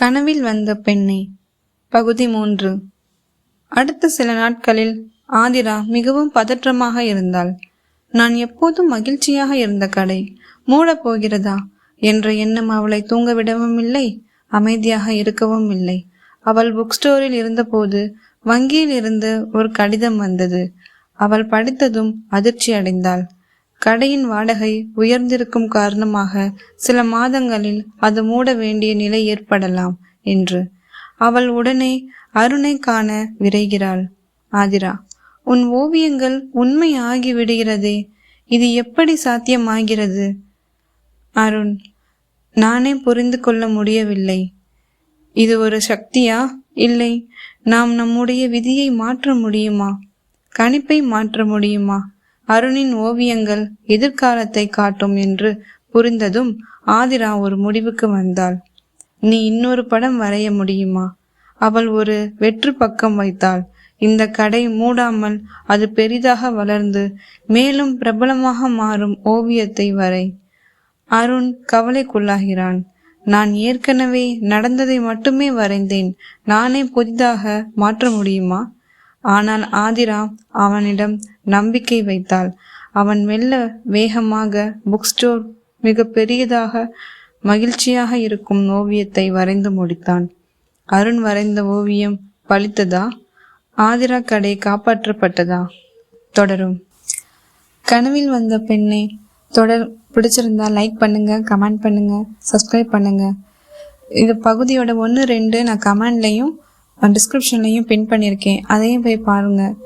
கனவில் வந்த பெண்ணை பகுதி மூன்று. அடுத்த சில நாட்களில் ஆதிரா மிகவும் பதற்றமாக இருந்தாள். நான் எப்போதும் மகிழ்ச்சியாக இருந்த கடை மூடப் போகிறதா என்ற எண்ணம் அவளை தூங்க விடவும் இல்லை அமைதியாக இருக்கவும் இல்லை. அவள் புக் ஸ்டோரில் இருந்தபோது வங்கியில் இருந்து ஒரு கடிதம் வந்தது. அவள் படித்ததும் அதிர்ச்சி அடைந்தாள். கடையின் வாடகை உயர்ந்திருக்கும் காரணமாக சில மாதங்களில் அது மூட வேண்டிய நிலை ஏற்படலாம் என்று. அவள் உடனே அருணை காண விரைகிறாள். ஆதிரா உன் ஓவியங்கள் உண்மை ஆகி விடுகிறதே. இது எப்படி சாத்தியமாகிறது? அருண் நானே புரிந்து கொள்ள முடியவில்லை. இது ஒரு சக்தியா? இல்லை. நாம் நம்முடைய விதியை மாற்ற முடியுமா? கணிப்பை மாற்ற முடியுமா? அருணின் ஓவியங்கள் எதிர்காலத்தை காட்டும் என்று புரிந்ததும் ஆதிரா ஒரு முடிவுக்கு வந்தாள். நீ இன்னொரு படம் வரைய முடியுமா? அவள் ஒரு வெற்று பக்கம் வைத்தாள். இந்த கடை மூடாமல் அது பெரிதாக வளர்ந்து மேலும் பிரபலமாக மாறும் ஓவியத்தை வரை. அருண் கவலைக்குள்ளாகிறான். நான் ஏற்கனவே நடந்ததை மட்டுமே வரைந்தேன். நானே புதிதாக மாற்ற முடியுமா? ஆனால் ஆதிரா அவனிடம் நம்பிக்கை வைத்தாள். அவன் மெல்ல வேகமாக புக் ஸ்டோர் மிக பெரியதாக மகிழ்ச்சியாக இருக்கும் ஓவியத்தை வரைந்து முடித்தான். அருண் வரைந்த ஓவியம் பலித்ததா ஆதிரா கடை காப்பாற்றப்பட்டதா? தொடரும். கனவில் வந்த பெண்ணை தொடர் பிடிச்சிருந்தா லைக் பண்ணுங்க கமெண்ட் பண்ணுங்க சப்ஸ்கிரைப் பண்ணுங்க. இது பகுதியோட ஒன்று ரெண்டு நான் கமெண்ட்லையும் டிஸ்கிரிப்ஷன்லையும் பின் பண்ணியிருக்கேன் அதையும் போய் பாருங்கள்